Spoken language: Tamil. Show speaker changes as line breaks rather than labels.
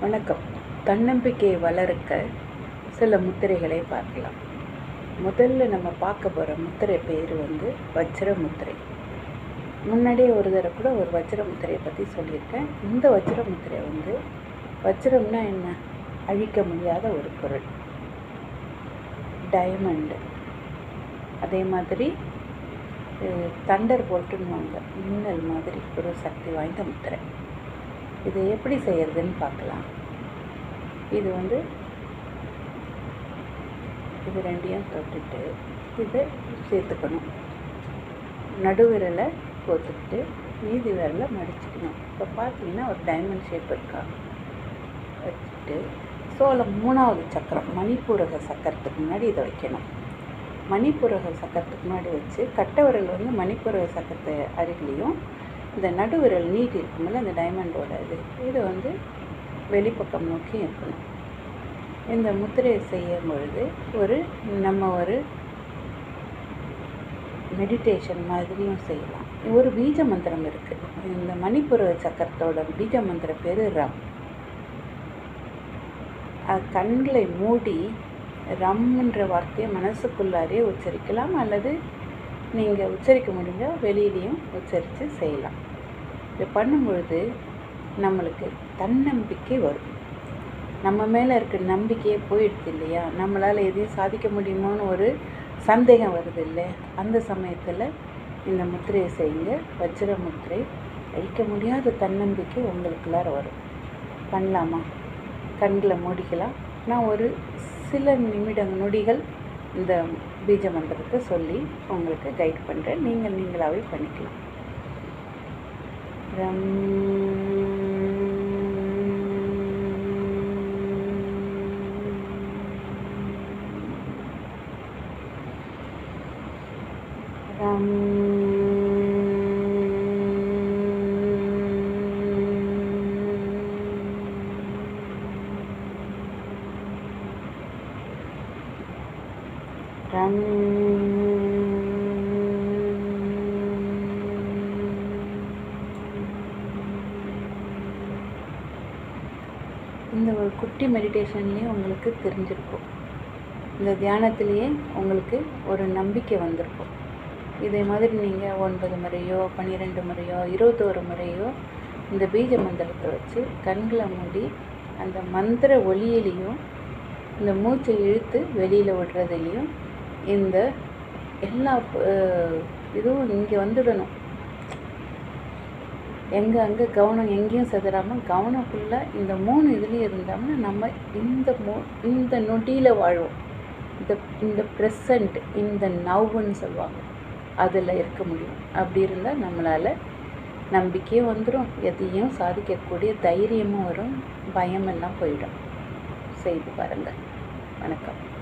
வணக்கம். தன்னம்பிக்கையை வளர்க்க சில முத்திரைகளை பார்க்கலாம். முதல்ல நம்ம பார்க்க போகிற முத்திரை பேர் வந்து வஜ்ர முத்திரை. முன்னாடியே ஒரு தடவை கூட ஒரு வஜ்ர முத்திரையை பற்றி சொல்லியிருக்கேன். இந்த வஜ்ர முத்திரை வந்து வஜ்ரம்னா என்ன? அழிக்க முடியாத ஒரு பொருள். டைமண்டு அதே மாதிரி தண்டர் போல்ட்டுன்னுவாங்க மின்னல் மாதிரி ஒரு சக்தி வாய்ந்த முத்திரை. இதை எப்படி செய்கிறதுன்னு பார்க்கலாம். இது வந்து இது ரெண்டையும் தொட்டுட்டு இதை சேர்த்துக்கணும். நடுவிரலை கோத்துக்கிட்டு மீதி விரலை மடிச்சுக்கணும். இப்போ பார்த்தீங்கன்னா ஒரு டைமண்ட் ஷேப் இருக்கா? வச்சுட்டு சோளம் மூணாவது சக்கரம் மணிப்பூரக சக்கரத்துக்கு முன்னாடி இதை வைக்கணும். மணிப்பூரக சக்கரத்துக்கு முன்னாடி வச்சு கட்டவரல் வந்து மணிப்பூரக சக்கரத்து அருகிலையும் இந்த நடுவிரல் நீட்டி இருக்குமில்ல இந்த டைமண்டோட இது இது வந்து வெளிப்பக்கம் நோக்கி இருக்கணும். இந்த முத்திரையை செய்யும் பொழுது ஒரு நம்ம ஒரு மெடிடேஷன் மாதிரியும் செய்யலாம். ஒரு பீஜ மந்திரம் இருக்குது இந்த மணிப்புர சக்கரத்தோட பீஜ மந்திர பேர் ரம். அது கண்களை மூடி ரம்ன்ற வார்த்தையை மனசுக்குள்ளாரே உச்சரிக்கலாம் அல்லது நீங்கள் உச்சரிக்க முடிஞ்சால் வெளியிலையும் உச்சரித்து செய்யலாம். இதை பண்ணும்பொழுது நம்மளுக்கு தன்னம்பிக்கை வரும். நம்ம மேலே இருக்க நம்பிக்கையே போயிடுது இல்லையா? நம்மளால் எதையும் சாதிக்க முடியுமோன்னு ஒரு சந்தேகம் வருது இல்லை? அந்த சமயத்தில் இந்த முத்திரையை செய்யுங்க. வஜ்ர முத்திரை. அழிக்க முடியாத தன்னம்பிக்கை உங்களுக்குள்ளார வரும். பண்ணலாமா? கண்களை மூடிக்கலாம். நான் ஒரு சில நிமிட நொடிகள் இந்த பீஜ மந்திரத்தை சொல்லி உங்களுக்கு கைட் பண்ணுறேன் நீங்கள் நீங்களாகவே பண்ணிக்கலாம். ரம். ரம். கண் இந்த ஒரு குட்டி மெடிடேஷன்லேயே உங்களுக்கு தெரிஞ்சிருக்கும். இந்த தியானத்திலேயே உங்களுக்கு ஒரு நம்பிக்கை வந்திருக்கும். இதே மாதிரி நீங்கள் ஒன்பது முறையோ பன்னிரெண்டு முறையோ இருபத்தோரு முறையோ இந்த பீஜ மந்திரத்தை வச்சு கண்களை மூடி அந்த மந்திர ஒளியிலையும் இந்த மூச்சை இழுத்து வெளியில் விடுறதுலையும் இந்த எல்லா இதுவும் இங்கே வந்துடணும். எங்கே அங்கே கவனம் எங்கேயும் செதறாமல் கவனம் ஃபுல்லாக இந்த மூணு இதுலேயும் இருந்தோம்னா நம்ம இந்த மூ இந்த நொடியில் வாழ்வோம். இந்த இந்த ப்ரெசண்ட் இந்த நவ்வுன்னு சொல்லுவாங்க. அதில் இருக்க முடியும். அப்படி இருந்தால் நம்மளால் நம்பிக்கையும் வந்துடும் எதையும் சாதிக்கக்கூடிய தைரியமும் வரும். பயமெல்லாம் போயிடும். செய்து பாருங்கள். வணக்கம்.